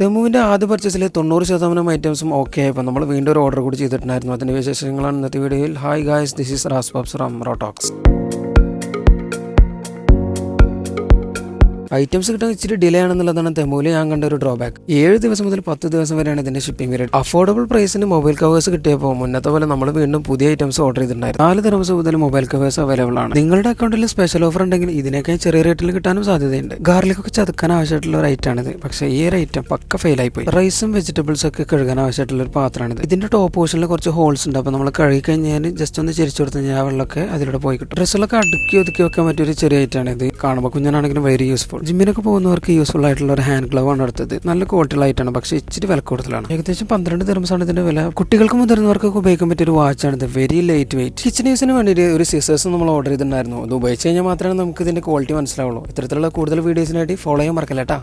തെമുവിന്റെ ആദ്യ പർച്ചേസിലെ തൊണ്ണൂറ് ശതമാനം ഐറ്റംസും ഓക്കെ ആയപ്പോൾ നമ്മൾ വീണ്ടും ഒരു ഓർഡർ കൂടി ചെയ്തിട്ടുണ്ടായിരുന്നു. അതിന്റെ വിശേഷങ്ങളാണ് ഇന്നത്തെ വീഡിയോയിൽ ഹായ് ഗായ്സ് ദിസ് ഈസ് റാസ് ബാബ്സ് റോട്ടോക്സ് ഐറ്റംസ് കിട്ടാൻ ഇച്ചിരി ഡിലേ ആണെന്നുള്ളതാണ് തെമൂൽ. ഞാൻ കണ്ട ഒരു ഡ്രോബാക്ക് ഏഴ് ദിവസം മുതൽ പത്ത് ദിവസം വരെയാണ് ഇതിന്റെ ഷിപ്പിംഗ് പീരീഡ് അഫോർഡബിൾ പ്രൈസിന് മൊബൈൽ കവേഴ്സ് കിട്ടിയപ്പോൾ മുന്നത്തെ പോലെ നമ്മൾ വീണ്ടും പുതിയ ഐറ്റംസ് ഓർഡർ ചെയ്തിട്ടുണ്ടായിരുന്നു. നാല് ദിവസം മുതൽ മൊബൈൽ കവേഴ്സ് അവൈലബിൾ ആണ്. നിങ്ങളുടെ അക്കൗണ്ടിൽ സ്പെഷ്യൽ ഓഫർ ഉണ്ടെങ്കിൽ ഇതിനേക്കാൾ ചെറിയ റേറ്റിൽ കിട്ടാനും സാധ്യതയുണ്ട്. ഗാർലിക് ഒക്കെ ചതുക്കാൻ ആവശ്യമായിട്ടുള്ള ഒരു ഐറ്റം ആണിത്. പക്ഷേ ഈ ഒരു ഐറ്റം പക്ക ഫെയിൽ ആയി പോയി റൈസും വെജിറ്റബിൾസ് ഒക്കെ കഴുകാൻ ആവശ്യമായിട്ടുള്ള ഒരു പാത്രമാണിത്. ഇതിന്റെ ടോപ്പ് പോർഷനിൽ കുറച്ച് ഹോൾസ് ഉണ്ട്. അപ്പോൾ നമ്മൾ കഴുകി കഴിഞ്ഞാൽ ജസ്റ്റ് ഒന്ന് ചിരിച്ചു കൊടുത്തു കഴിഞ്ഞാൽ വെള്ളമൊക്കെ അതിലൂടെ പോയി കിട്ടും. ഡ്രസ്സുകളൊക്കെ അടുക്കി ഒതുക്കി വെക്കാൻ പറ്റിയ ഒരു ചെറിയ ആണ് ഇത് കാണുമ്പോൾ കുഞ്ഞനാണെങ്കിലും വെരി യൂസ്ഫുൾ ജിമ്മിനൊക്കെ പോകുന്നവർക്ക് യൂസ്ഫുൾ ആയിട്ടുള്ള ഒരു ഹാൻഡ് ഗ്ലൗ ആണ് എടുത്തത് നല്ല ക്വാളിറ്റി ഐറ്റാണ് പക്ഷേ ഇച്ചിരി വില കൂടുതലാണ്. ഏകദേശം പന്ത്രണ്ട് ദിവസമാണ് ഇതിന്റെ വില. കുട്ടികൾക്ക് മുതിർന്നവർക്കൊക്കെ ഉപയോഗിക്കാൻ പറ്റിയ ഒരു വാച്ചാണ് ഇത്. വെരി ലൈറ്റ് വെയിറ്റ് കിച്ചൺ യൂസിന് വേണ്ടിയിട്ട് ഒരു സിസേഴ്സ് നമ്മൾ ഓർഡർ ചെയ്തിട്ടുണ്ടായിരുന്നു. അത് ഉപയോഗിച്ച് കഴിഞ്ഞാൽ മാത്രമേ നമുക്ക് ഇതിന്റെ ക്വാളിറ്റി മനസ്സിലാവുള്ളൂ. ഇത്തരത്തിലുള്ള കൂടുതൽ വീഡിയോസിനായിട്ട് ഫോളോ ചെയ്യാൻ മറക്കല്ലേട്ടാ